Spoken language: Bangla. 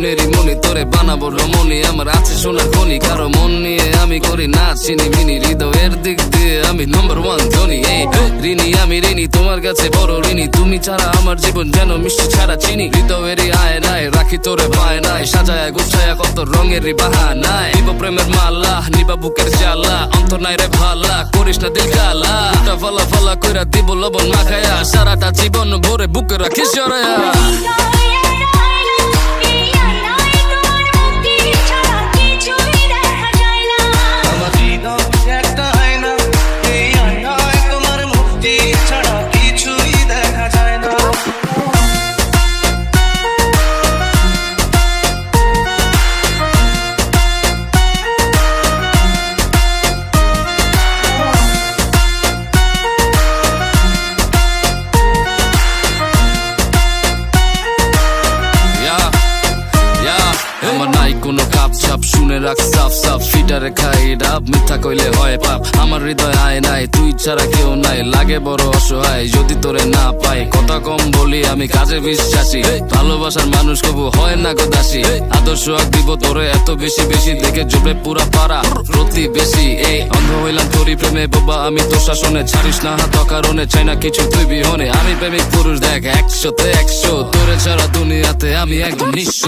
খনি তোরে বানাবো রমণী। আমার আছে সোনার খনি, কারও মন নিয়ে আমি করি না চিনি মিনি হৃদয়ের দিক দিয়ে আমি নম্বর ওয়ান ধনী। এই ঋণী আমি ঋণী, তোমার কাছে বড় ঋণী। তুমি ছাড়া আমার জীবন যেন মিষ্টি ছাড়া চিনি। হৃদয়েরই আয় নাই রাখি তোরে পায় নাই সাজায় গুছায় কত রঙেরই বাহানায়। নিব প্রেমের মালা, নিবা বুকের জ্বালা। অন্তর নাই রে ভালা, করিস না দিল কালা ফালা ফালা কইরা দিব লবণ মাখায়া। সারাটা জীবন ভরে বুকে রাখিস জড়ায়া শুনে রাখ, সাফ সাফ ফিটারে খাই ডাব মিথ্যা কইলে হয় পাপ। আমার হৃদয় আয় নাই, তুই ছাড়া কেউ নাই, লাগে বড় অসহায়, যদি তোরে না পাই। কথা কম বলি, আমি কাজে বিশ্বাসী। ভালোবাসার মানুষ কবু হয় না গো দাসী। আদর্শ আগ দিব তোরে, এত বেশি বেশি দেখে জোরে পুরা পারা প্রতি বেশি, এই অন্ধ হইলাম তোরই প্রেমে। বাবা, আমি তোর শাসনে ছাড়িস না, হাত কারণে চাই না কিছু, তুই বিহনে। আমি প্রেমিক পুরুষ, দেখ, একশোতে একশো। তোরে ছাড়া দুনিয়াতে আমি একদম নিঃস্ব।